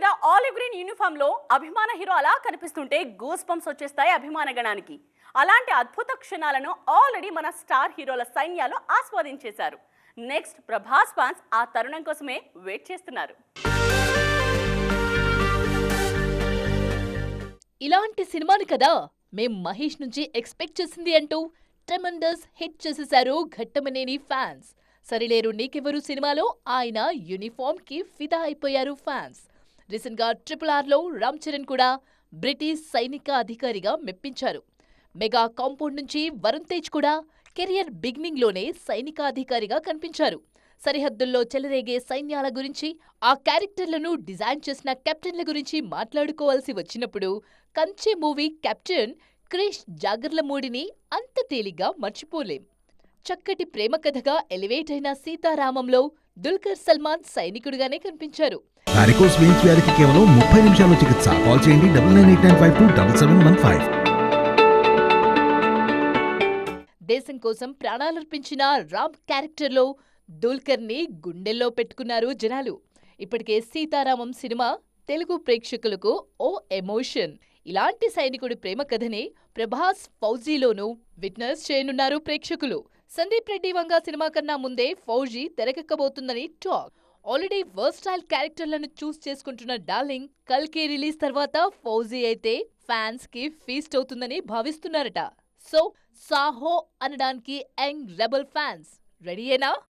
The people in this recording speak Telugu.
మీద ఆలివ్ గ్రీన్ యూనిఫామ్లో అభిమాన హీరో అలా కనిపిస్తుంటే గూస్ పంప్స్ వచ్చేస్తాయి అభిమాన గణానికి. అలాంటి అద్భుత క్షణాలను ఆల్రెడీ మన స్టార్ హీరోల సైన్యాలు ఆస్వాదించేశారు. నెక్స్ట్ ప్రభాస్ ఫ్యాన్స్ ఆ తరుణం కోసమే వెయిట్ చేస్తున్నారు. ఇలాంటి సినిమాను కదా మేం మహేష్ నుంచి ఎక్స్పెక్ట్ చేసింది అంటూ ట్రెమండస్ హిట్ చేసేశారు ఘట్టమనేని ఫ్యాన్స్ సరిలేరు నీకెవరు సినిమాలో ఆయన యూనిఫామ్కి ఫిదా అయిపోయారు ఫ్యాన్స్ రీసెంట్గా ట్రిపుల్ ఆర్లో రామ్ చరణ్ కూడా బ్రిటిష్ సైనిక అధికారిగా మెప్పించారు. మెగా కాంపౌండ్ నుంచి వరుణ్ తేజ్ కూడా కెరియర్ బిగినింగ్లోనే సైనికాధికారిగా కనిపించారు. సరిహద్దుల్లో చెలరేగే సైన్యాల గురించి ఆ క్యారెక్టర్లను డిజైన్ చేసిన కెప్టెన్ల గురించి మాట్లాడుకోవాల్సి వచ్చినప్పుడు కంచె మూవీ కెప్టెన్ క్రిష్ జాగర్లమూడిని అంత తేలిగ్గా మర్చిపోలేం. చక్కటి ప్రేమ కథగా ఎలివేట్ అయిన సీతారామంలో దుల్కర్ సల్మాన్ సైనికుడిగానే కనిపించారు. వారికోస్ వెయిన్స్ వ్యాధికి కేవలం ముప్పై నిమిషాల్లో చికిత్స. కాల్ చేయండి double nine eight nine five two double seven one five. దేశం కోసం ప్రాణాలర్పించిన రామ్ క్యారెక్టర్లో దుల్కర్ని గుండెల్లో పెట్టుకున్నారు జనాలు. ఇప్పటికే సీతారామం సినిమా తెలుగు ప్రేక్షకులకు ఓ ఎమోషన్. ఇలాంటి సైనికుడి ప్రేమ కథని ప్రభాస్ ఫౌజీలోనూ విట్నెస్ చేయనున్నారు ప్రేక్షకులు. సందీప్ రెడ్డి వంగ సినిమా కన్నా ముందే ఫౌజీ తెరకెక్కబోతుందని టాక్. ఆల్రెడీ వర్స్టైల్ క్యారెక్టర్లను చూస్ చేసుకుంటున్న డార్లింగ్ కల్కి రిలీజ్ తర్వాత ఫౌజీ అయితే ఫ్యాన్స్కి ఫీస్ట్ అవుతుందని భావిస్తున్నారట. సో సాహో అనడానికి యంగ్ రెబల్ ఫ్యాన్స్ రెడీయేనా?